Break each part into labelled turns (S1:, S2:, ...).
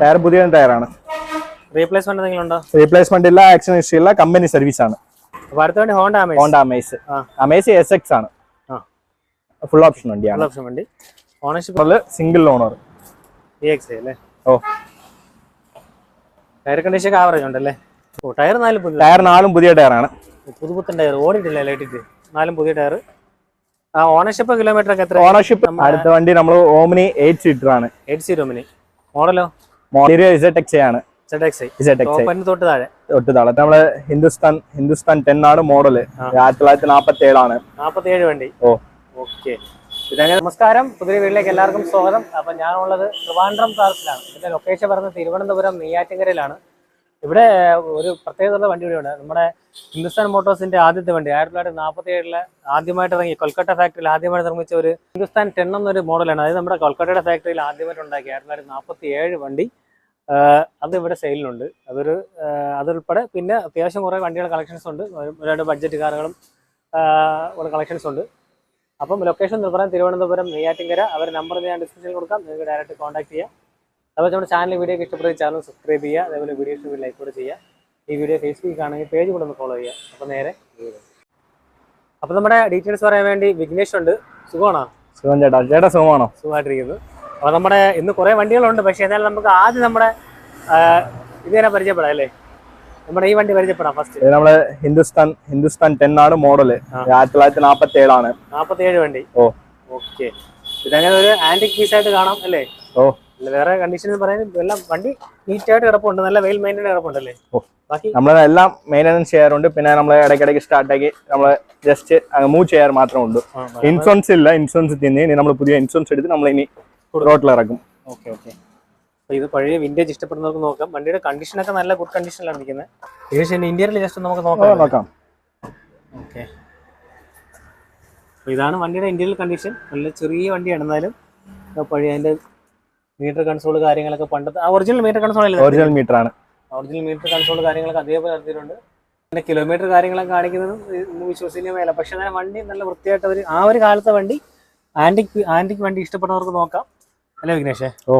S1: Tyre പുതിയ ടയറാണ്
S2: replacement എന്തെങ്കിലും ഉണ്ടോ?
S1: റീപ്ലേസ്മെന്റ് ഇല്ല ആക്ഷൻ ഹിസ്റ്ററി ഇല്ല കമ്പനി സർവീസ് ആണ്.
S2: വണ്ടി Honda Amaze
S1: Honda Amaze S X ആണ്. ഫുൾ ഓപ്ഷൻ വണ്ടിയാണ്.
S2: ഓപ്ഷൻ വണ്ടി. ഓണർഷിപ്പ്
S1: സിംഗിൾ ഓണർ
S2: അല്ലേ?
S1: ഓ.
S2: ടയർ കണ്ടീഷൻ ആവറേജ് ഉണ്ടല്ലേ? ഓ ടയർ നാലും പുതിയ
S1: ടയർ നാലും പുതിയ ടയറാണ്
S2: പുതുപുത്തൻ ടയർ ഓടിയിട്ടില്ല ലൈറ്റിട്ട് നാലും പുതിയ ടയർ ആ ഓണർഷിപ്പ് കിലോമീറ്റർ ഒക്കെ എത്ര
S1: ഓണർഷിപ്പ് അടുത്ത വണ്ടി നമ്മൾ ഓമിനി എയ്റ്റ് സീറ്റർ ആണ്.
S2: എയ്റ്റ് സീറ്റ് മിനി മോഡലോ?
S1: ആണ്.
S2: തൊട്ട് താഴെ.
S1: നമ്മൾ ഹിന്ദുസ്ഥാൻ ഹിന്ദുസ്ഥാൻ ടെൻ ആണ് മോഡൽ. ആയിരത്തി തൊള്ളായിരത്തി നാപ്പത്തി ഏഴാണ്
S2: ഏഴ് വണ്ടി.
S1: ഓ.
S2: ഓക്കെ. നമസ്കാരം. പുതിയ വീട്ടിലേക്ക് എല്ലാവർക്കും സ്വാഗതം. അപ്പൊ ഞാനുള്ളത് ട്രിവാൻഡ്രം കാർസിലാണ് ഇതിന്റെ ലൊക്കേഷൻ പറയുന്നത് തിരുവനന്തപുരം നെയ്യാറ്റിങ്കരയിലാണ് ഇവിടെ ഒരു പ്രത്യേകതയുള്ള വണ്ടി കൂടിയുണ്ട് നമ്മുടെ ഹിന്ദുസ്ഥാൻ മോട്ടോഴ്സിന്റെ ആദ്യത്തെ വണ്ടി ആയിരത്തി തൊള്ളായിരത്തി നാൽപ്പത്തി ഏഴിലെ ആദ്യമായിട്ട് ഇറങ്ങി കൊൽക്കത്ത ഫാക്ടറിയിൽ ആദ്യമായിട്ട് നിർമ്മിച്ച ഒരു ഹിന്ദുസ്ഥാൻ ടെൻ എന്നൊരു മോഡലാണ്. അതായത് നമ്മുടെ കൊൽക്കത്തയുടെ ഫാക്ടറിയിൽ ആദ്യമായിട്ട് ഉണ്ടാക്കി ആയിരത്തി തൊള്ളായിരത്തി നാൽപ്പത്തി ഏഴ് വണ്ടി അത് ഇവിടെ സെയിലിനുണ്ട് അതൊരു അതുൾപ്പെടെ പിന്നെ അത്യാവശ്യം കുറേ വണ്ടികളുടെ കളക്ഷൻസ് ഉണ്ട്. ഒരുപാട് ബഡ്ജറ്റ് കാറുകളും ഉള്ള കളക്ഷൻസ് ഉണ്ട്. അപ്പം ലൊക്കേഷൻ പറയാൻ തിരുവനന്തപുരം നെയ്യാറ്റിങ്കര അവർ നമ്പർ ഞാൻ ഡിസ്ക്രിപ്ഷനിൽ കൊടുക്കാം. നിങ്ങൾക്ക് ഡയറക്റ്റ് കോൺടാക്ട് ചെയ്യാം. അതുപോലെ നമ്മുടെ ചാനൽ വീഡിയോ ഇഷ്ടപ്പെട്ട ചാനൽ സബ്സ്ക്രൈബ് ചെയ്യുക അതേപോലെ വീഡിയോ ഇഷ്ടം ലൈക്ക് കൂടെ ചെയ്യുക. ഈ വീഡിയോ ഫേസ്ബുക്കിൽ ആണെങ്കിൽ പേജ് കൂടെ ഒന്ന് ഫോളോ ചെയ്യുക. അപ്പോൾ നേരെ അപ്പോൾ നമ്മുടെ ഡീറ്റെയിൽസ് പറയാൻ വേണ്ടി വിഘ്നേഷ് ഉണ്ട്. സുഖമാണോ?
S1: സുഖം ചേട്ടാ. ചേട്ടാ സുഖമാണോ?
S2: സുഖമായിട്ടിരിക്കുന്നു. അപ്പോൾ നമ്മുടെ ഇന്ന് കുറേ വണ്ടികളുണ്ട്. പക്ഷേ എന്നാലും നമുക്ക് ആദ്യം നമ്മുടെ ഇത് തന്നെ പരിചയപ്പെടാം അല്ലേ? നമ്മുടെ ഈ വണ്ടി പരിചയപ്പെടാം ഫസ്റ്റ്
S1: നമ്മൾ ഹിന്ദുസ്ഥാൻ ഹിന്ദുസ്ഥാൻ ടെൻ ആണ് മോഡൽ ആയിരത്തി തൊള്ളായിരത്തി നാപ്പത്തി ഏഴാണ്
S2: നാൽപ്പത്തി ഏഴ് വണ്ടി.
S1: ഓ.
S2: ഓക്കെ ഇതങ്ങനെ ഒരു ആന്റിക് പീസ് ആയിട്ട് കാണാം അല്ലേ?
S1: ഓ.
S2: വേറെ കണ്ടീഷൻ എന്ന് പറയുന്നത് എല്ലാം വണ്ടി നീറ്റ് ആയിട്ട് കിടപ്പുണ്ട്. നല്ല വെയിൽ മെയിന്റൈൻ കിടപ്പുണ്ടല്ലേ. ബാക്കി
S1: നമ്മൾ എല്ലാം മെയിന്റനൻസ് ചെയ്യാറുണ്ട്. പിന്നെ നമ്മൾ ഇടയ്ക്കിടയ്ക്ക് സ്റ്റാർട്ടാക്കി നമ്മൾ ജസ്റ്റ് മൂവ് ചെയ്യാറ് മാത്രമേ ഉള്ളൂ. ഇൻഷുറൻസ് ഇല്ല. ഇൻഷുറൻസ് തിന്നി ഇനി നമ്മൾ പുതിയ ഇൻഷുറൻസ് എടുത്ത് നമ്മൾ ഇനി റോട്ടിൽ ഇറക്കും.
S2: ഓക്കെ ഓക്കെ അപ്പോൾ ഇത് പഴയ വിന്റേജ് ഇഷ്ടപ്പെടുന്നവർക്ക് നോക്കാം. വണ്ടിയുടെ കണ്ടീഷനൊക്കെ നല്ല ഗുഡ് കണ്ടീഷനിലാണ് ഇരിക്കുന്നത് ഏകദേശം ഇന്റീരിയറിൽ ജസ്റ്റ് നമുക്ക് നോക്കാം.
S1: നോക്കാം.
S2: ഓക്കെ അപ്പോൾ ഇതാണ് വണ്ടിയുടെ ഇന്റീരിയൽ കണ്ടീഷൻ നല്ല ചെറിയ വണ്ടിയാണ് എന്നാലും പഴയ അതിന്റെ മീറ്റർ കൺസോൾ കാര്യങ്ങളൊക്കെ പണ്ടത്തെ ഒറിജിനൽ മീറ്റർ കൺസോൾ അല്ലേ?
S1: ഒറിജിനൽ മീറ്റർ ആണ്.
S2: ഒറിജിനൽ മീറ്റർ കൺസോൾ കാര്യങ്ങളൊക്കെ അതേപോലെ നടത്തിയിട്ടുണ്ട്. പിന്നെ കിലോമീറ്റർ കാര്യങ്ങളൊക്കെ കാണിക്കുന്നതും വിശ്വസനീയമല്ല പക്ഷെ അങ്ങനെ വണ്ടി നല്ല വൃത്തിയായിട്ട് ഒരു ആ ഒരു കാലത്തെ വണ്ടി ആന്റിക് ആന്റിക് വണ്ടി ഇഷ്ടപ്പെടുന്നവർക്ക് നോക്കാം. അല്ലേ വിഘ്നേഷേ?
S1: ഓ.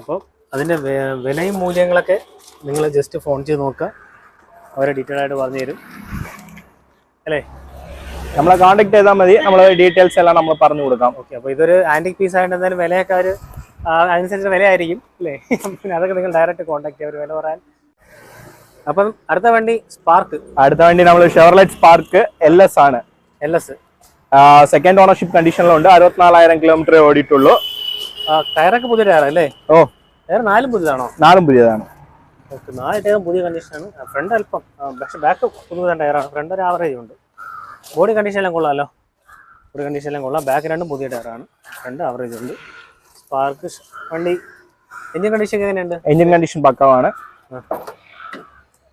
S2: അപ്പോൾ അതിന്റെ വിലയും മൂല്യങ്ങളൊക്കെ നിങ്ങൾ ജസ്റ്റ് ഫോൺ ചെയ്ത് നോക്കുക. അവരെ ഡീറ്റെയിൽ ആയിട്ട് പറഞ്ഞു തരും. അല്ലേ?
S1: നമ്മളെ കോൺടാക്ട് ചെയ്താൽ മതി. നമ്മൾ ഡീറ്റെയിൽസ് എല്ലാം നമ്മൾ പറഞ്ഞു കൊടുക്കാം.
S2: ഓക്കെ അപ്പോൾ ഇതൊരു ആന്റിക് പീസ് ആയിട്ട് എന്തായാലും വിലയൊക്കെ ആ, അതിനനുസരിച്ച് വിലയായിരിക്കും അല്ലേ? പിന്നെ അതൊക്കെ നിങ്ങൾ ഡയറക്റ്റ് കോൺടാക്ട് ചെയ്യുക ഒരു വില പറയാൻ. അപ്പം അടുത്ത വണ്ടി സ്പാർക്ക്
S1: അടുത്ത വണ്ടി നമ്മൾ ഷെവർലൈറ്റ് സ്പാർക്ക് എൽ എസ് ആണ്.
S2: എൽ എസ്
S1: സെക്കൻഡ് ഓണർഷിപ്പ് കണ്ടീഷനിലുണ്ട് അറുപത്തിനാലായിരം കിലോമീറ്റർ ഓടിയിട്ടുള്ളൂ.
S2: ടയറൊക്കെ പുതിയ ടയർ അല്ലേ?
S1: ഓ.
S2: ടയർ നാലും പുതിയതാണോ?
S1: നാലും പുതിയതാണ്.
S2: ഓക്കെ നാല് ടയറും പുതിയ കണ്ടീഷനാണ് ഫ്രണ്ട് അല്പം പക്ഷെ ബാക്ക് പുതിയ ടയറാണ് ഫ്രണ്ട് ഒരു ആവറേജ് ഉണ്ട്. ബോഡി കണ്ടീഷനെല്ലാം കൊള്ളാമല്ലോ ബോഡി കണ്ടീഷനെല്ലാം കൊള്ളാം. ബാക്ക് രണ്ടും പുതിയ ടയറാണ് ഫ്രണ്ട് ആവറേജ് ഉണ്ട്. സ്പാർക്ക് വണ്ടി. എഞ്ചിൻ കണ്ടീഷൻ എങ്ങനെയുണ്ട്?
S1: എഞ്ചിൻ കണ്ടീഷൻ പക്കമാണ്.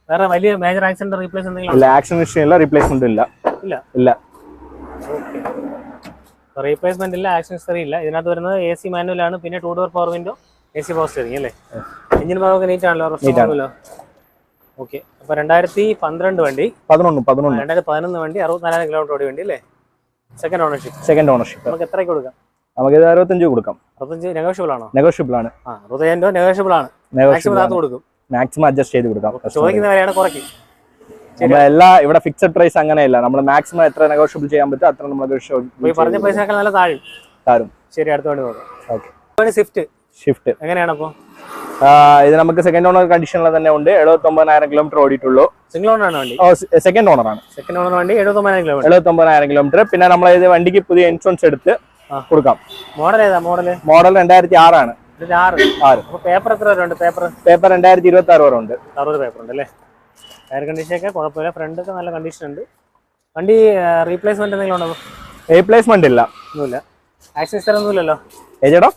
S2: വേറെ വലിയ മേജർ ആക്സിഡന്റ് റീപ്ലേസ് എന്തെങ്കിലും
S1: ഇല്ല ആക്സിഡന്റ് ഇഷ്യൂ ഇല്ല റീപ്ലേസ്മെന്റ് ഇല്ല.
S2: ഇല്ല?
S1: ഇല്ല.
S2: ഓക്കേ റീപ്ലേസ്മെന്റ് ഇല്ല ആക്സിഡന്റ് ഹിസ്റ്ററി ഇല്ല. ഇതിനകത്ത് വരുന്നത് എ മാനുവൽ ആണ്. പിന്നെ two door power window A C power steering അല്ലേ? എഞ്ചിൻ ഭാഗമൊക്കെ നീറ്റ് ആണല്ലോ റസ്റ്റ് ആണല്ലോ. ഓക്കേ അപ്പോൾ രണ്ടായിരത്തി പന്ത്രണ്ട് വണ്ടി.
S1: പതിനൊന്ന് പതിനൊന്ന്.
S2: രണ്ടായിരത്തി പതിനൊന്ന് വണ്ടി അറുപത്തിനാലായിരം കിലോമീറ്റർ ഓടി വണ്ടി അല്ലേ? സെക്കൻഡ് ഓണർഷിപ്പ്
S1: സെക്കൻഡ് ഓണർഷിപ്പ്
S2: നമുക്ക് എത്രയ്ക്ക് കൊടുക്കാം?
S1: നമുക്കിത് അറുപത്തഞ്ച് കൊടുക്കാം.
S2: നെഗോഷ്യബിൾ ആണോ?
S1: നെഗോഷ്യബിൾ ആണ്.
S2: നെഗോഷ്യബിൾ ആണ്. മാക്സിമം
S1: അഡ്ജസ്റ്റ് ചെയ്ത് കൊടുക്കാം.
S2: ചോദിക്കുന്ന വിലയാണ് കുറയ്ക്കും.
S1: എല്ലാ ഇവിടെ ഫിക്സഡ് പ്രൈസ് അങ്ങനെയല്ല. നമ്മൾ മാക്സിമം എത്ര നെഗോഷ്യബിൾ ചെയ്യാൻ പറ്റും അത്ര നമ്മൾ
S2: പറഞ്ഞ പൈസ നല്ല താഴും.
S1: തരും
S2: ശരി അടുത്ത വണ്ടി നോക്കാം. സ്വിഫ്റ്റ്
S1: ഷിഫ്റ്റ്
S2: എങ്ങനെയാണ് അപ്പോൾ
S1: ഇത് നമുക്ക് സെക്കൻഡ് ഓണർ കണ്ടീഷനിൽ തന്നെ ഉണ്ട്. എഴുപത്തൊമ്പതിനായിരം കിലോമീറ്റർ ഓടിയിട്ടുള്ളൂ.
S2: സിംഗിൾ ഓണർ ആണ് വണ്ടി.
S1: സെക്കൻഡ് ഓണർ ആണ്.
S2: സെക്കൻഡ് ഓണർ വണ്ടി എഴുപത്തൊമ്പതിനായിരം കിലോമീറ്റർ
S1: എഴുപത്തൊമ്പതിനായിരം കിലോമീറ്റർ പിന്നെ നമ്മൾ ഇത് വണ്ടിക്ക് പുതിയ ഇൻഷുറൻസ് എടുത്ത്. കൊടുക്കാം.
S2: മോഡൽ ഏതാ? മോഡൽ
S1: മോഡൽ രണ്ടായിരത്തി ആറാണ്
S2: പേപ്പർ എത്ര വരെ ഉണ്ട് പേപ്പർ
S1: പേപ്പർ രണ്ടായിരത്തി ഇരുപത്തി ആറ് വരെ ഉണ്ട്.
S2: അറുപത് പേപ്പർ ഉണ്ട് അല്ലേ? എയർ കണ്ടീഷൻ ഒക്കെ കുഴപ്പമില്ല. ഫ്രണ്ട് ഒക്കെ നല്ല കണ്ടീഷൻ ഉണ്ട്. വണ്ടി റീപ്ലേസ്മെന്റ് എന്തെങ്കിലും ഉണ്ടോ?
S1: റീപ്ലേസ്മെന്റ് ഇല്ല.
S2: ഒന്നുമില്ല. ആക്സസറി ഒന്നുമില്ലല്ലോ
S1: ഏജടോ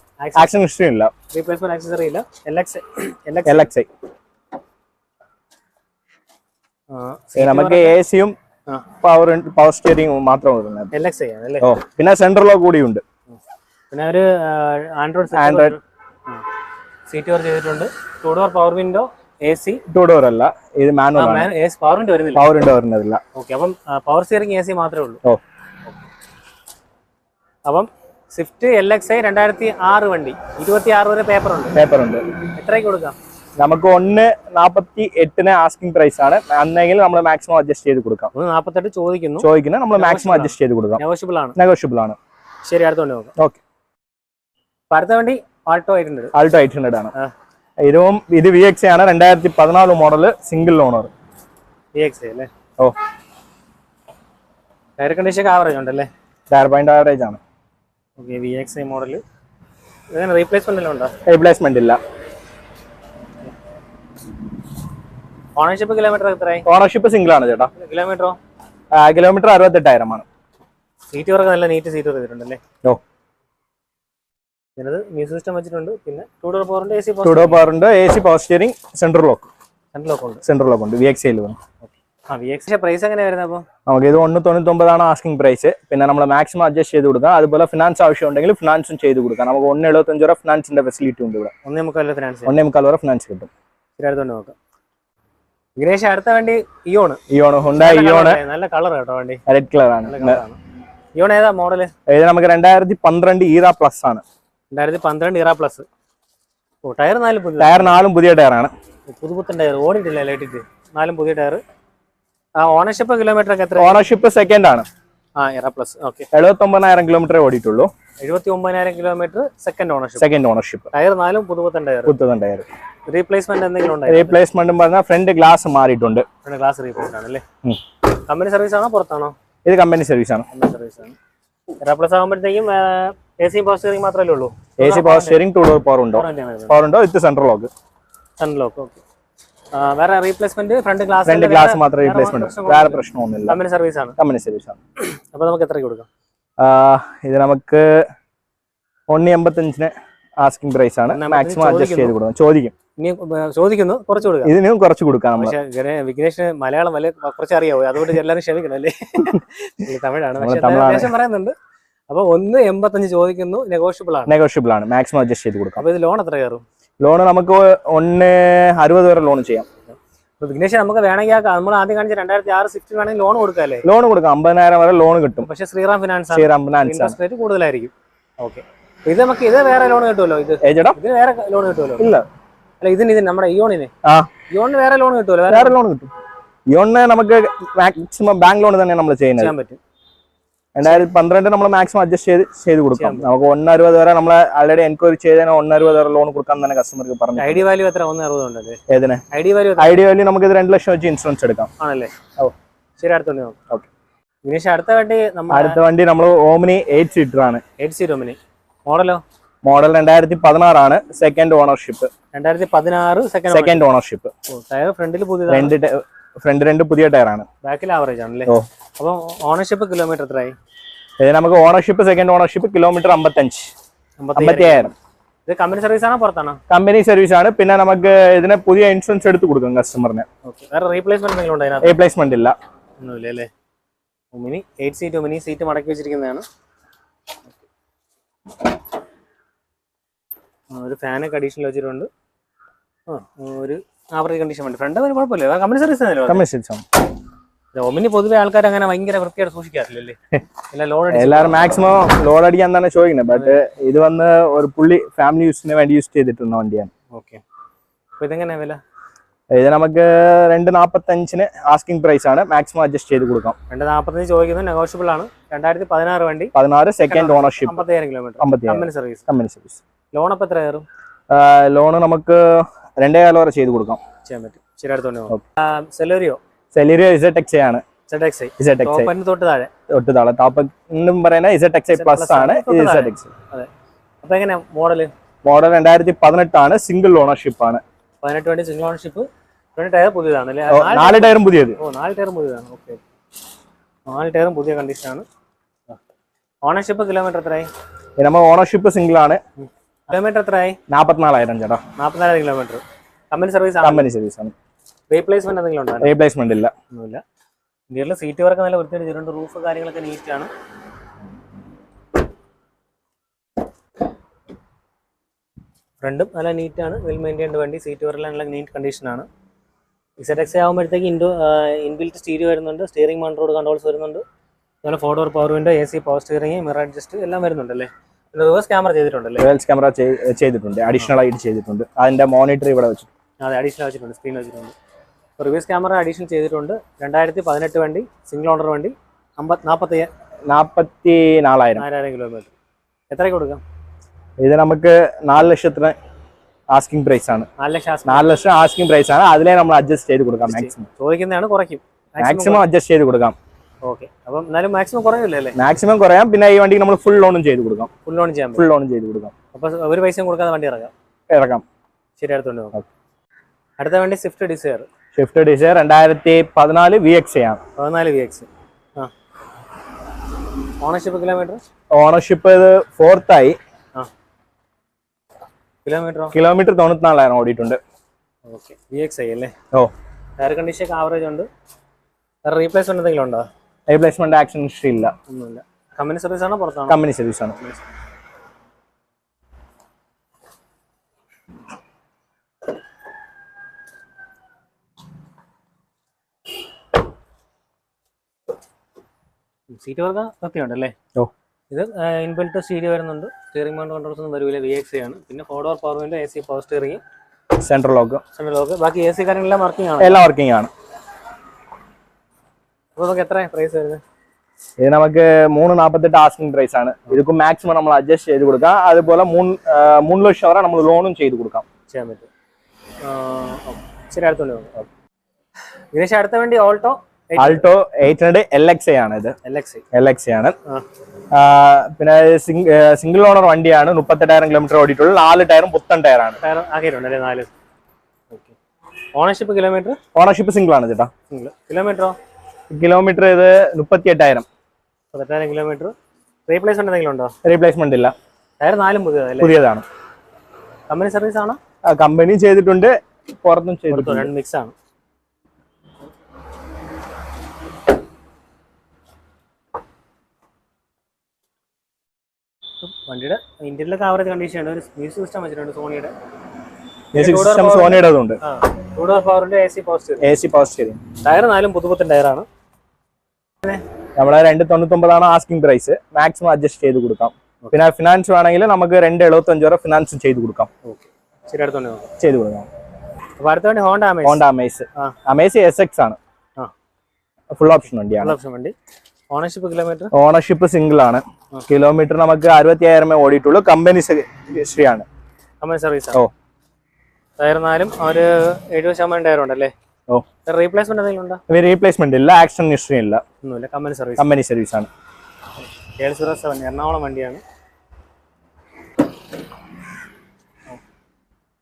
S1: ആക്ഷൻ ഹിസ്റ്ററി ഇല്ല.
S2: റീപ്ലേസ്മെന്റ് ആക്സസറി ഇല്ല. എൽ എക്സ് എൽ എക്സ്
S1: നമുക്ക് എ സിയും. പവർ പവർ സ്റ്റിയറിംഗ് മാത്രം വരുന്നത്
S2: എൽ എക്സ് അല്ലേ?
S1: ഓ പിന്നെ സെൻട്രലോ കൂടിയുണ്ട്
S2: പിന്നെ ഒരു ആൻഡ്രോയിഡ്
S1: ആൻഡ്രോയിഡ്
S2: സീറ്റ് വർക്ക് ചെയ്തിട്ടുണ്ട്. Two door power window A C
S1: two door അല്ല ഇത് മാനുവൽ
S2: പവർ വിൻഡോ വരുന്നില്ല.
S1: പവർ വിൻഡോ വരുന്നില്ല
S2: ഓക്കെ അപ്പം പവർ സ്റ്റിയറിംഗ് എ സി മാത്രമേ ഉള്ളൂ.
S1: ഓ.
S2: അപ്പം സ്വിഫ്റ്റ് എൽ എക്സ് ഐ രണ്ടായിരത്തി ആറ് വണ്ടി. ഇരുപത്തി ആറ് വരെ പേപ്പർ ഉണ്ട്.
S1: പേപ്പർ ഉണ്ട്.
S2: എത്രയ്ക്ക് കൊടുക്കാം?
S1: നമുക്ക് ഒന്ന് നാപ്പത്തി എട്ടിന് ആസ്കിംഗ് പ്രൈസ് ആണ്. അന്നെങ്കിൽ നമ്മൾ മാക്സിമം അഡ്ജസ്റ്റ് ചെയ്ത് കൊടുക്കാം.
S2: ഒന്ന് നാൽപ്പത്തെട്ട് ചോദിക്കുന്നു.
S1: ചോദിക്കുന്നത് നമ്മൾ മാക്സിമം അഡ്ജസ്റ്റ് ചെയ്ത് കൊടുക്കാം.
S2: നെഗോഷ്യബിൾ ആണ്.
S1: നെഗോഷ്യബിൾ ആണ്.
S2: ശരി അടുത്തോണ്ട് നോക്കാം.
S1: ഓക്കെ
S2: അടുത്ത വണ്ടി ആൾട്ടോ ആയിട്ടുണ്ട്
S1: ആൾട്ടോ എയ്റ്റ് ഹൺഡ്രഡ് ആണ്. ഇതും ഇത് വി എക്സ് ആണ്. രണ്ടായിരത്തി പതിനാല് model single owner
S2: V X അല്ലേ?
S1: ഓ.
S2: ടയർ കണ്ടീഷൻ ആവറേജ് ഉണ്ടല്ലേ?
S1: ടയർ പോയിന്റ് ആവറേജ് ആണ്.
S2: Okay V X model replacement ഉണ്ടോ?
S1: റീപ്ലേസ്മെന്റ് ഇല്ല.
S2: ഓണർഷിപ്പ് കിലോമീറ്റർ എത്രയായി?
S1: ഓണർഷിപ്പ് സിംഗിൾ ആണ് ചേട്ടാ.
S2: കിലോമീറ്ററോ
S1: കിലോമീറ്റർ അറുപത്തെട്ടായിരം ആണ്.
S2: സീറ്റ് വർക്ക് നല്ല നീറ്റ് സീറ്റ് വർക്ക് ചെയ്തിട്ടുണ്ടല്ലേ?
S1: ഓ.
S2: ഇതിനത് മ്യൂസിക് സിസ്റ്റം വെച്ചിട്ടുണ്ട്. പിന്നെ ടൂ ഡോർ ഫോറിന്റെ എ സി
S1: ടൂ ഡോർ ഉണ്ട് A C power steering central lock
S2: central lock ഉണ്ട്.
S1: സെൻട്രൽ ലോക്ക് ഉണ്ട് വി എക്സ് ഐയിൽ വന്നു.
S2: പ്രൈസ് എങ്ങനെയാ വരുന്നത് അപ്പോൾ?
S1: നമുക്ക് ഇത് ഒന്ന് തൊണ്ണൂറ്റൊമ്പതാണ് ആസ്കിംഗ് പ്രൈസ് പിന്നെ നമ്മൾ മാക്സിമം അഡ്ജസ്റ്റ് ചെയ്ത് കൊടുക്കാം. അതുപോലെ ഫിനാൻസ് ആവശ്യം ഉണ്ടെങ്കിൽ ഫിനാൻസും ചെയ്ത് കൊടുക്കാം. നമുക്ക് ഒന്ന് എഴുപത്തഞ്ച് രൂപ ഫിനാൻസിന്റെ ഫെസിലിറ്റി ഉണ്ട് ഇവിടെ.
S2: ഒന്നേ മുക്കാൽ ഫിനാൻസ്
S1: ഒന്നേ മുക്കാൽ വരെ ഫിനാൻസ് കിട്ടും.
S2: നോക്കാം. വിഘ്നേഷ് അടുത്ത വണ്ടി ഇയോണ്
S1: ഇയോണ് ഹുണ്ടായി ഇയോണ്
S2: നല്ല കളർ കേട്ടോ വണ്ടി.
S1: റെഡ് കളർ ആണ്.
S2: ഇയോൺ ഏതാ മോഡൽ
S1: ഇത് നമുക്ക് രണ്ടായിരത്തി പന്ത്രണ്ട് ഈറ പ്ലസ് ആണ്.
S2: രണ്ടായിരത്തി പന്ത്രണ്ട് ഈറ പ്ലസ് ഓ ടയർ നാലും പുതിയ
S1: ടയർ നാലും പുതിയ ടയറാണ്.
S2: പുതുപുത്തൻ ടയർ ഓടിയിട്ടില്ല ലൈറ്റിട്ട് നാലും പുതിയ ടയർ ആ ഓണർഷിപ്പ് കിലോമീറ്റർ ഒക്കെ എത്ര
S1: ഓണർഷിപ്പ് സെക്കൻഡ് ആണ്.
S2: ആ ഇറ പ്ലസ് ഓക്കെ
S1: എഴുപത്തൊമ്പതിനായിരം കിലോമീറ്റർ ഓടിയിട്ടുള്ളൂ.
S2: എഴുപത്തി ഒമ്പതിനായിരം kilometre second ownership
S1: second ownership
S2: tyre നാലും പുതുപുത്തൻ ടയർ
S1: പുത്തൻ ടയർ
S2: റീപ്ലേസ്മെന്റ് എന്തെങ്കിലും ഉണ്ടായിരുന്നു
S1: റീപ്ലേസ്മെന്റും പറഞ്ഞാൽ ഫ്രണ്ട് ഗ്ലാസ് മാറിയിട്ടുണ്ട്.
S2: ഗ്ലാസ് റീപ്ലേസ് ആണ് അല്ലേ കമ്പനി സർവീസ് ആണോ പുറത്താണോ?
S1: ഇത് കമ്പനി സർവീസ് ആണ്.
S2: കമ്പനി സർവീസ് ആണ്. ഇറ പ്ലസ് ആകുമ്പോഴത്തേക്കും എ സി പവർ സ്റ്റിയറിംഗ് മാത്രമല്ലേ ഉള്ളൂ?
S1: A C power steering two door power ഉണ്ടോ? പവർ ഉണ്ടോ? With central lock
S2: central lock okay വേറെ replacement front glass
S1: front glass മാത്രം റീപ്ലേസ്മെന്റ് വേറെ പ്രശ്നമൊന്നുമില്ല.
S2: കമ്പനി സർവീസ് ആണ്.
S1: കമ്പനി സർവീസ് ആണ്.
S2: അപ്പൊ നമുക്ക് എത്ര കൊടുക്കാം?
S1: ഇത് നമുക്ക് ഒന്ന് എൺപത്തഞ്ചിന് ആസ്കിംഗ് പ്രൈസ് ആണ് മാക്സിമം അഡ്ജസ്റ്റ് ചെയ്ത് കൊടുക്കും ചോദിക്കും.
S2: ഇനി ചോദിക്കുന്നു കുറച്ച് കൊടുക്കാം.
S1: ഇതിനും കുറച്ച് കൊടുക്കാം നമ്മൾ
S2: പക്ഷെ ഇങ്ങനെ വിഘ്നേഷിന് മലയാളം വലിയ കുറച്ച് അറിയാവോ? അതുകൊണ്ട് എല്ലാവരും ക്ഷമിക്കണം അല്ലേ? ഇത് തമിഴാണ്. പക്ഷെ. പറയുന്നുണ്ട്. അപ്പൊ ഒന്ന് എൺപത്തഞ്ച് ചോദിക്കുന്നു നെഗോഷ്യബിൾ ആണ്.
S1: നെഗോഷ്യബിൾ ആണ്. മാക്സിമം അഡ്ജസ്റ്റ് ചെയ്ത് കൊടുക്കാം.
S2: അപ്പൊ ഇത് ലോൺ എത്ര കയറും?
S1: ലോൺ നമുക്ക് ഒന്ന് അറുപത് വരെ ലോൺ ചെയ്യാം.
S2: വിഘ്നേഷ് നമുക്ക് വേണമെങ്കിൽ നമ്മൾ ആദ്യം കാണിച്ച രണ്ടായിരത്തി ആറ് സ്വിഫ്റ്റ് വേണമെങ്കിൽ ലോൺ കൊടുക്കാല്ലേ?
S1: ലോൺ കൊടുക്കാം. അമ്പതിനായിരം വരെ ലോൺ കിട്ടും.
S2: പക്ഷേ Shriram finance
S1: Shriram finance
S2: interest rate കൂടുതലായിരിക്കും. ഓക്കെ ഇത് നമുക്ക് ഇത് വേറെ ലോൺ കിട്ടുമല്ലോ ഇത്?
S1: ഇത്
S2: ഇതിന് വേറെ ലോൺ കിട്ടുമല്ലോ?
S1: ഇല്ല.
S2: അല്ല ഇതിന് ഇതിന് നമ്മുടെ ഇയോണിന്.
S1: ആ.
S2: ഇയോണിന് വേറെ ലോൺ കിട്ടുമല്ലോ? വേറെ
S1: ലോൺ കിട്ടും. ഇയോണിന് നമുക്ക് മാക്സിമം ബാങ്ക് ലോൺ തന്നെ നമ്മൾ
S2: ചെയ്യാൻ പറ്റും.
S1: രണ്ടായിരത്തി പന്ത്രണ്ട് നമ്മൾ മാക്സിമം അഡ്ജസ്റ്റ് ചെയ്ത് ചെയ്ത് കൊടുക്കാം. നമുക്ക് ഒന്നറുപത് വരെ നമ്മൾ ആൾറെഡി എൻക്വയറി ചെയ്തതിന് ഒന്നറുപത് വരെ ലോൺ കൊടുക്കാൻ തന്നെ കസ്റ്റമർക്ക് പറഞ്ഞു.
S2: ഐ ഡി വാല്യൂ എത്ര ഒന്ന് അറുപത്
S1: ഏതിന്?
S2: I D value
S1: I D value നമുക്ക് ഇത് രണ്ട് ലക്ഷം വെച്ച് ഇൻഷുറൻസ് എടുക്കാം.
S2: ആണല്ലേ?
S1: ഓ.
S2: ശരി അടുത്തോണ്ട്
S1: ഓക്കെ.
S2: വിനീഷ് അടുത്ത വണ്ടി നമ്മൾ
S1: അടുത്ത വണ്ടി നമ്മൾ ഓമിനി എയ്റ്റ് സീറ്റർ ആണ്.
S2: Eight seat Omni. മോഡലോ?
S1: മോഡൽ രണ്ടായിരത്തി പതിനാറാണ്. സെക്കൻഡ് ഓണർഷിപ്പ്
S2: രണ്ടായിരത്തി പതിനാറ് സെക്കൻഡ്
S1: സെക്കൻഡ് ഓണർഷിപ്പ്
S2: ടയർ ഫ്രണ്ടിൽ പുതിയ
S1: രണ്ട് ഫ്രണ്ട് രണ്ട് പുതിയ ടയറാണ്.
S2: ബാക്കിൽ ആവറേജ് ആണല്ലേ?
S1: അപ്പോൾ
S2: അപ്പം ഓണർഷിപ്പ് കിലോമീറ്റർ എത്രയായി?
S1: നമുക്ക് ഓണർഷിപ്പ് സെക്കൻഡ് ഓണർഷിപ്പ് കിലോമീറ്റർ അമ്പത്തഞ്ച്.
S2: അമ്പത്തി
S1: അമ്പത്തിയായിരം
S2: ഇത് കമ്പനി സർവീസ് ആണോ പുറത്താണോ?
S1: കമ്പനി സർവീസ് ആണ്. പിന്നെ നമുക്ക് ഇതിന് പുതിയ ഇൻഷുറൻസ് എടുത്ത് കൊടുക്കും കസ്റ്റമറിന്
S2: റീപ്ലേസ്മെന്റ്
S1: ഇല്ല.
S2: ഒന്നുമില്ല അല്ലേ? Mini eight seat mini seat മടക്കി വെച്ചിരിക്കുന്നതാണ്. ഒരു ഫാനൊക്കെ അഡീഷണൽ വെച്ചിട്ടുണ്ട്. ആ ഒരു ആവറേജ് കണ്ടീഷൻ വേണ്ടി. ഫ്രണ്ട് അതിന് കുഴപ്പമില്ല. കമ്പനി സർവീസ് ആണല്ലോ
S1: കമ്പനി സർവീസ് ആണ്.
S2: ഒമിനി പൊതുവെ ആൾക്കാർ അങ്ങനെ ഭയങ്കര വൃത്തിയായിട്ട് സൂക്ഷിക്കാറില്ലല്ലേ
S1: എല്ലാവരും മാക്സിമം ലോഡ് അടിക്കാൻ തന്നെ ചോദിക്കുന്നത്. ബട്ട് ഇത് വന്ന് ഒരു പുള്ളി ഫാമിലി യൂസിന് വേണ്ടി യൂസ് ചെയ്തിട്ടുള്ള വണ്ടിയാണ്.
S2: ഓക്കെ അപ്പൊ ഇതെങ്ങനെയാ വില?
S1: ഇത് നമുക്ക് രണ്ട് നാപ്പത്തഞ്ചിന് ആസ്കിംഗ് പ്രൈസ് ആണ്. മാക്സിമം അഡ്ജസ്റ്റ് ചെയ്ത് കൊടുക്കാം.
S2: രണ്ട് നാപ്പത്തഞ്ച് ചോദിക്കുന്നത് നെഗോഷ്യബിൾ ആണ്. രണ്ടായിരത്തി പതിനാറ് വണ്ടി.
S1: പതിനാറ് second ownership
S2: kilometre company service
S1: company service
S2: loan അപ്പൊ എത്ര കയറും?
S1: ലോണ് നമുക്ക് രണ്ടേ കാലം വരെ ചെയ്ത് കൊടുക്കാം.
S2: ചെയ്യാൻ പറ്റും. ശരി അടുത്തോണ്ട് സെലറിയോ?
S1: സെലീരിയോ ഇസെറ്റ് എക്സ് ആണ്.
S2: തൊട്ട് താഴെ?
S1: തൊട്ട് താളെ ടോപ്പ് എന്നും പറയുന്നത് പ്ലസ് ആണ്.
S2: അതെ. അപ്പൊ എങ്ങനെയാ മോഡൽ?
S1: മോഡൽ രണ്ടായിരത്തി പതിനെട്ടാണ് സിംഗിൾ ഓണർഷിപ്പ് ആണ്.
S2: പതിനെട്ട് വണ്ടി സിംഗിൾ ഓണർഷിപ്പ് ടയർ പുതിയതാണ്
S1: നാല് ടയറും പുതിയത്.
S2: ഓ നാല് ടയറും പുതിയതാണ്. ഓക്കെ. നാല് ടയറും പുതിയ കണ്ടീഷനാണ് ഓണർഷിപ്പ് കിലോമീറ്റർ എത്രയായി?
S1: നമ്മൾ ഓണർഷിപ്പ് സിംഗിൾ ആണ്.
S2: കിലോമീറ്റർ എത്രയായി?
S1: നാൽപ്പത്തിനാലായിരം ചേട്ടാ
S2: നാൽപ്പത്തിനായിരം kilometre company service
S1: company service ആണ്.
S2: റീപ്ലേസ്മെന്റ് എന്തെങ്കിലും ഉണ്ടോ?
S1: റീപ്ലേസ്മെന്റ് ഇല്ല.
S2: ഒന്നുമില്ല. ഇന്ത്യയിലെ സീറ്റ് വർക്ക് നല്ല വൃത്തിയായിട്ട് ചെയ്തിട്ടുണ്ട്. റൂഫ് കാര്യങ്ങളൊക്കെ നീറ്റ് ആണ്. ഫ്രണ്ടും നല്ല നീറ്റ് ആണ്. വെൽ മെയിന്റൈൻഡ് വണ്ടി. സീറ്റ് വരെല്ലാം നല്ല നീറ്റ് കണ്ടീഷനാണ് ഇസെറ്റ് എക്സ് ആകുമ്പോഴത്തേക്ക് ഇൻഡോ ഇൻബിൽറ്റ് സ്റ്റീരിയോ വരുന്നുണ്ട്. സ്റ്റിയറിംഗ് മൺറോഡ് കൺട്രോൾസ് വരുന്നുണ്ട്. അതുപോലെ four door power window A C power steering mirror adjust എല്ലാം വരുന്നുണ്ടല്ലേ? റിവേഴ്സ് ക്യാമറ ചെയ്തിട്ടുണ്ടല്ലേ?
S1: റിവേഴ്സ് ക്യാമറ ചെയ്തിട്ടുണ്ട്. അഡീഷണൽ ആയിട്ട് ചെയ്തിട്ടുണ്ട്. അതിന്റെ മോണിറ്റർ ഇവിടെ വെച്ചു
S2: അതെ അഡീഷണൽ വെച്ചിട്ടുണ്ട്. സ്ക്രീൻ വെച്ചിട്ടുണ്ട്. റിവേഴ്സ് ക്യാമറ അഡീഷണൽ ചെയ്തിട്ടുണ്ട്. രണ്ടായിരത്തി പതിനെട്ട് വണ്ടി സിംഗിൾ ഓണർ വണ്ടി അമ്പത് നാൽപ്പത്തി
S1: നാൽപ്പത്തി നാലായിരം.
S2: നാലായിരം കിലോമീറ്റർ എത്രയ്ക്ക് കൊടുക്കാം?
S1: ഇത് നമുക്ക് നാല് ലക്ഷത്തിന് ആസ്കിംഗ് പ്രൈസ് ആണ്.
S2: നാല് ലക്ഷം
S1: ആസ്കിംഗ് പ്രൈസ് ആണ്. അതിലേ നമ്മൾ അഡ്ജസ്റ്റ് ചെയ്ത് കൊടുക്കാം മാക്സിമം
S2: ചോദിക്കുന്നതാണ് കുറയ്ക്കും.
S1: മാക്സിമം അഡ്ജസ്റ്റ് ചെയ്ത് കൊടുക്കാം.
S2: മാക്സിമം
S1: കുറയാം. പിന്നെ ഈ വണ്ടിക്ക് നമ്മൾ ഫുൾ ലോണും ചെയ്ത് കൊടുക്കാം.
S2: ഫുൾ ലോൺ ചെയ്യാം
S1: ഫുൾ ലോണും ചെയ്ത് കൊടുക്കാം.
S2: അപ്പൊ ഒരു പൈസയും കൊടുക്കാതെ വണ്ടി ഇറക്കാം?
S1: ഇറക്കാം.
S2: ശരി അടുത്തോണ്ട് നോക്കാം. അടുത്ത വണ്ടി സ്വിഫ്റ്റ് ഡിസയർ
S1: സ്വിഫ്റ്റ് ഡിസയർ രണ്ടായിരത്തി പതിനാല് വി എക്സ് ആണ്.
S2: പതിനാല് V X ownership kilometre
S1: ownership ഇത് ഫോർത്ത് ആയി.
S2: കിലോമീറ്റർ
S1: കിലോമീറ്റർ തൊണ്ണൂറ്റിനാലായിരം ഓടിയിട്ടുണ്ട്.
S2: ഓക്കെ വി എക്സ് ആയി അല്ലേ?
S1: ഓ.
S2: എയർ കണ്ടീഷൻ ആവറേജ് ഉണ്ട്. റീപ്ലേസ്മെന്റ് എന്തെങ്കിലും ഉണ്ടോ?
S1: റീപ്ലേസ്മെന്റ് ആക്ഷൻ ഹിസ്റ്ററി ഇല്ല.
S2: ഒന്നുമില്ല. കമ്പനി സർവീസ് ആണോ പുറത്താണ്?
S1: കമ്പനി സർവീസ് ആണ്.
S2: സീറ്റ് വർക്ക സത്യമുണ്ടല്ലേ
S1: ഓ.
S2: ഇത് ഇൻബിൽട്ട് സ്റ്റീരിയോ വരുന്നുണ്ട്. സ്റ്റിയറിംഗ് മൗണ്ട് കൺട്രോൾസ് ഒന്നും വരില്ല വി എക്സ് ആണ്. പിന്നെ four door power window A C power steering
S1: central lock
S2: central lock ബാക്കി എ സി കാര്യങ്ങളെല്ലാം വർക്കിംഗ് ആണ്?
S1: എല്ലാം വർക്കിംഗ് ആണ്.
S2: നമുക്ക് എത്ര പ്രൈസ് വരുന്നത്?
S1: ഇത് നമുക്ക് മൂന്ന് നാൽപ്പത്തെട്ട് ആസ്കിംഗ് പ്രൈസ് ആണ്. ഇതൊക്കെ മാക്സിമം നമ്മൾ അഡ്ജസ്റ്റ് ചെയ്ത് കൊടുക്കാം. അതുപോലെ മൂന്ന് ലക്ഷം വരെ നമ്മൾ ലോണും ചെയ്ത് കൊടുക്കാം.
S2: ചെയ്യാൻ പറ്റും. ശരി അടുത്തോണ്ട് ദിനേശ് അടുത്ത വേണ്ടി Alto
S1: Alto eight hundred L X ആണ് ഇത്.
S2: എൽ എക്സ്
S1: എൽ ആണ്. പിന്നെ സിംഗിൾ ഓണർ വണ്ടിയാണ്. മുപ്പത്തെട്ടായിരം കിലോമീറ്റർ ഓടിയിട്ടുള്ളൂ നാല് ടയറും പുത്തൻ ടയറാണ്.
S2: ടയർ ആണ് ഓണർഷിപ്പ് കിലോമീറ്റർ
S1: ഓണർഷിപ്പ് സിംഗിൾ ആണ് ചേട്ടാ.
S2: സിംഗിൾ കിലോമീറ്ററോ
S1: കിലോമീറ്റർ ഇത് മുപ്പത്തി എട്ടായിരം
S2: പതിനെട്ടായിരം കിലോമീറ്റർ. റീപ്ലേസ്മെന്റ് എന്തെങ്കിലും ഉണ്ടോ?
S1: റീപ്ലേസ്മെന്റ് ഇല്ല.
S2: ടയർ നാലും പുതിയതല്ലേ
S1: പുതിയതാണ്.
S2: കമ്പനി സർവീസ് ആണോ?
S1: കമ്പനി ചെയ്തിട്ടുണ്ട് പുറത്തും ചെയ്തിട്ടുണ്ട്.
S2: രണ്ട് മിക്സ് ആണ്. വണ്ടിയുടെ ഇന്ത്യയിലൊക്കെ കവറേജ് കണ്ടീഷൻ ഉണ്ട്. ഒരു മ്യൂസിക് സിസ്റ്റം വെച്ചിട്ടുണ്ട് സോണിയുടെ. ടയർ നാലും പുതുപുത്തൻ ടയറാണ്.
S1: നമ്മളെ രണ്ട് തൊണ്ണൂറ്റൊമ്പതാണ് ആസ്കിംഗ് പ്രൈസ് മാക്സിമം അഡ്ജസ്റ്റ് ചെയ്ത് കൊടുക്കാം. പിന്നെ ഫിനാൻസ് വേണമെങ്കിൽ നമുക്ക് രണ്ട് എഴുപത്തഞ്ച് വരെ ഫിനാൻസും ചെയ്ത് കൊടുക്കാം. ചെയ്ത് കൊടുക്കാം.
S2: അപ്പൊ അടുത്ത വണ്ടി ഹോണ്ട അമേസ്
S1: ഹോണ്ട അമേസ്
S2: ആ.
S1: അമേസ് എസ് എക്സ് ആണ്. ഫുൾ ഓപ്ഷൻ വണ്ടിയാണ്.
S2: വണ്ടി. ഓണർഷിപ്പ് കിലോമീറ്റർ
S1: ഓണർഷിപ്പ് സിംഗിൾ ആണ്. കിലോമീറ്റർ നമുക്ക് അറുപത്തി ആയിരമേ ഓടിയിട്ടുള്ളൂ. കമ്പനി ഹിസ്റ്ററി ആണ്.
S2: കമ്പനി സർവീസ്
S1: ഓ.
S2: ടയർ നാലും ഒരു എഴുപത് ശതമാനം ടയർ ഉണ്ടല്ലേ?
S1: ഓ.
S2: റീപ്ലേസ്മെന്റ് എന്തെങ്കിലും ഉണ്ടോ?
S1: റീപ്ലേസ്മെന്റ് ഇല്ല ആക്ഷൻ ഹിസ്റ്ററി ഇല്ല.
S2: ഒന്നുമില്ല കമ്പനി സർവീസ്
S1: കമ്പനി സർവീസ് ആണ്.
S2: ഏഴ് സീറോ സെവൻ എറണാകുളം വണ്ടിയാണ്.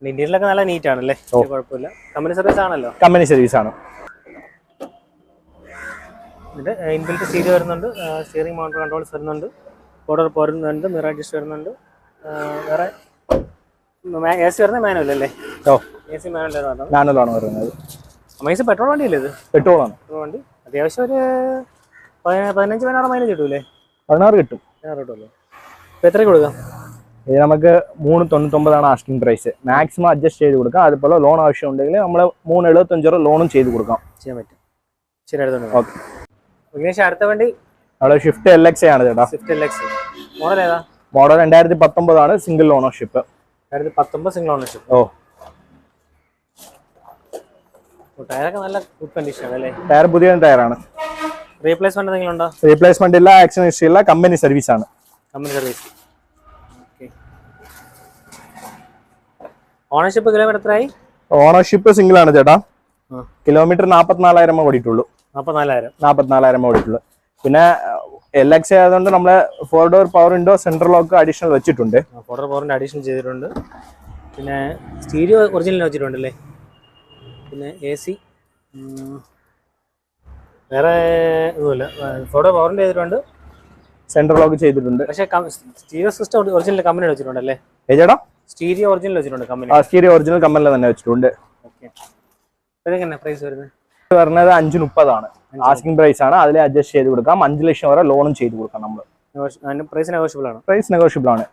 S2: ഇന്ത്യയിലൊക്കെ നല്ല നീറ്റ് ആണല്ലേ കുഴപ്പമില്ല. കമ്പനി സർവീസ് ആണല്ലോ.
S1: കമ്പനി സർവീസ് ആണ്.
S2: ഇതിന്റെ ഇൻബിൽറ്റ് സീറ്റ് വരുന്നുണ്ട് സ്റ്റിയറിംഗ് മൗണ്ടർ കൺട്രോൾസ് വരുന്നുണ്ട് ബോർഡർ പോരുന്നുണ്ട് മിറർ അഡ്ജസ്റ്റ് വരുന്നുണ്ട് വേറെ എ സി വരുന്നത് മാനുവൽ അല്ലേ?
S1: ഓ.
S2: എ സി മാനുവൽ വരുന്നത്
S1: മാനുവലാണ് വരുന്നത്.
S2: അമേസ് പെട്രോൾ വണ്ടി അല്ലേ ഇത്?
S1: പെട്രോൾ ആണ്
S2: പെട്രോൾ വണ്ടി. അത്യാവശ്യം ഒരു പതിന- പതിനഞ്ച് പതിനാറ് മൈലേജ് കിട്ടൂലേ?
S1: പതിനാറ് കിട്ടും.
S2: പതിനാറ് കിട്ടുമല്ലോ അപ്പോൾ എത്ര കൊടുക്കാം?
S1: ഇത് നമുക്ക് മൂന്ന് തൊണ്ണൂറ്റൊമ്പതാണ് ആസ്കിംഗ് പ്രൈസ് മാക്സിമം അഡ്ജസ്റ്റ് ചെയ്ത് കൊടുക്കാം. അതുപോലെ ലോൺ ആവശ്യം ഉണ്ടെങ്കിൽ നമ്മൾ മൂന്ന് എഴുപത്തഞ്ച് രൂപ ലോണും ചെയ്ത് കൊടുക്കാം.
S2: ചെയ്യാൻ പറ്റും. ശരി
S1: ഓക്കെ
S2: വിഘ്നേഷ് അടുത്ത വണ്ടി?
S1: അവിടെ ഷിഫ്റ്റ് എൽ എക്സ് ആണ് ചേട്ടാ.
S2: സ്വിഫ്റ്റ് എൽ എക്സ് മോഡൽ ഏതാ?
S1: മോഡൽ രണ്ടായിരത്തി പത്തൊമ്പതാണ് സിംഗിൾ ഓണർഷിപ്പ്
S2: രണ്ടായിരത്തി പത്തൊമ്പത് സിംഗിൾ ഓണർഷിപ്പ്
S1: ഓ.
S2: ടയറൊക്കെ നല്ല ഗുഡ് കണ്ടീഷൻ അല്ലേ?
S1: ടയർ പുതിയ ടയറാണ്
S2: റീപ്ലേസ്മെന്റ് എന്തെങ്കിലും ഉണ്ടോ?
S1: റീപ്ലേസ്മെന്റ് ഇല്ല ആക്ഷൻ ഹിസ്റ്ററി ഇല്ല കമ്പനി സർവീസ് ആണ്.
S2: കമ്പനി സർവീസ് ഓണർഷിപ്പ് കിലോമീറ്റർ എത്രയായി?
S1: ഓണർഷിപ്പ് സിംഗിൾ ആണ് ചേട്ടാ. കിലോമീറ്റർ നാപ്പത്തിനാലായിരം ഓടിയിട്ടുള്ളൂ
S2: നാപ്പത്തിനാലായിരം.
S1: നാപ്പത്തിനാലായിരം ഓടിയിട്ടുള്ളൂ പിന്നെ എൽ എക്സ് ആയതുകൊണ്ട് നമ്മൾ four door power window central lock additional വെച്ചിട്ടുണ്ട്.
S2: ഫോർ ഡോർ പവറിന്റെ അഡീഷണൽ ചെയ്തിട്ടുണ്ട്. പിന്നെ സ്റ്റീരിയോ ഒറിജിനൽ വെച്ചിട്ടുണ്ടല്ലേ പിന്നെ എ സി വേറെ ഒന്നുമില്ല. ഫോട്ടോ പവറിന്റെ ചെയ്തിട്ടുണ്ട്.
S1: സെൻട്രൽ ലോക്ക് ചെയ്തിട്ടുണ്ട്.
S2: പക്ഷേ സ്റ്റീരിയോ സിസ്റ്റം ഒറിജിനൽ കമ്പനി വെച്ചിട്ടുണ്ടല്ലേ?
S1: അല്ലേ ചേട്ടാ?
S2: സ്റ്റീരിയോ ഒറിജിനൽ വെച്ചിട്ടുണ്ട് കമ്പനി
S1: ആ സ്റ്റീരിയോ ഒറിജിനൽ കമ്പനിയിൽ തന്നെ വെച്ചിട്ടുണ്ട്.
S2: ഓക്കെ ഇതെങ്ങനെ പ്രൈസ് വരുന്നത്?
S1: പറഞ്ഞത് വരുന്നത് അഞ്ച് മുപ്പതാണ്. ആസ്കിംഗ് പ്രൈസ് ആണ്. അതിൽ അഡ്ജസ്റ്റ് ചെയ്ത് കൊടുക്കാം. അഞ്ച് ലക്ഷം വരെ ലോണും ചെയ്ത് കൊടുക്കാം നമ്മൾ
S2: പ്രൈസ് നെഗോഷ്യബിൾ ആണ്?
S1: പ്രൈസ് നെഗോഷ്യബിൾ ആണ്.